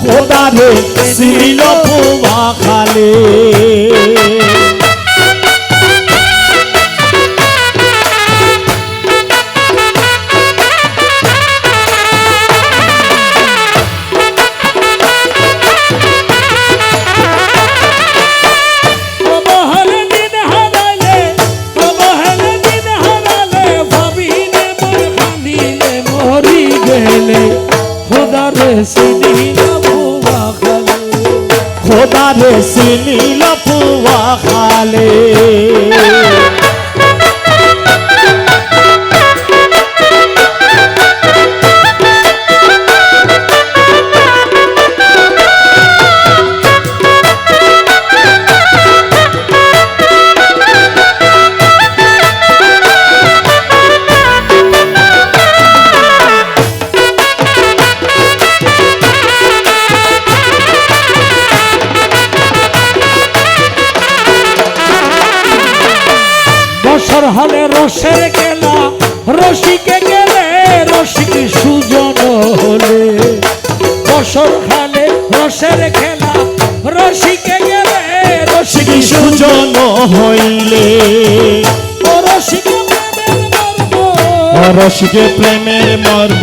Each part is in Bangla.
খোদারে পুৱা খালে। অবহেলে খোদারে চিনিল পুৱা খালে। বছর হলে রসের খেলা রসিকে গেলে রসিক সুজন হলে। বছর হলে রসের খেলা রসিকে গেলে রসিক সুজন হইলে। রসিকে প্রেমের মর্ম।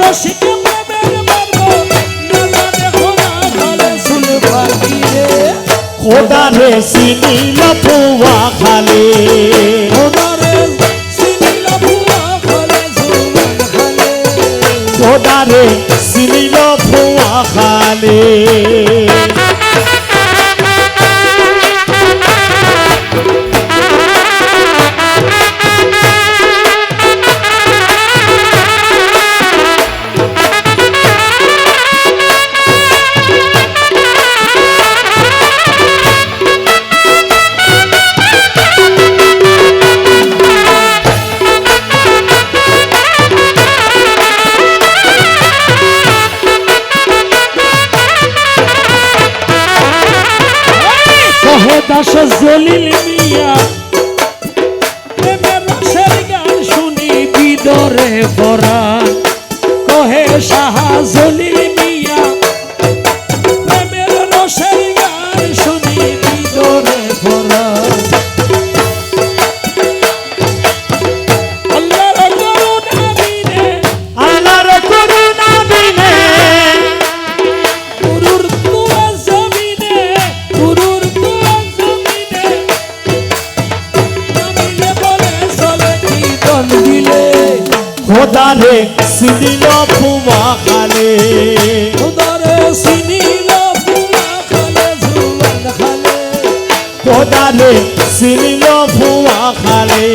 রসিকে খোদারে সিনিল বুয়া খালে। খোদারে সিনিল পুৱা খালে। দাস জলিল মিয়া। প্রেমের রসের গান শুনি বিদরে পরাণ কহে সাহা জলিল মিয়া। প্রেমের রসের গান শুনি বিদরে পরাণ খোদারে সিনিল ফুমা খালে উদারে সিনিল ফুমা খালে জুবান খালে। উদারে সিনিল ফুমা খালে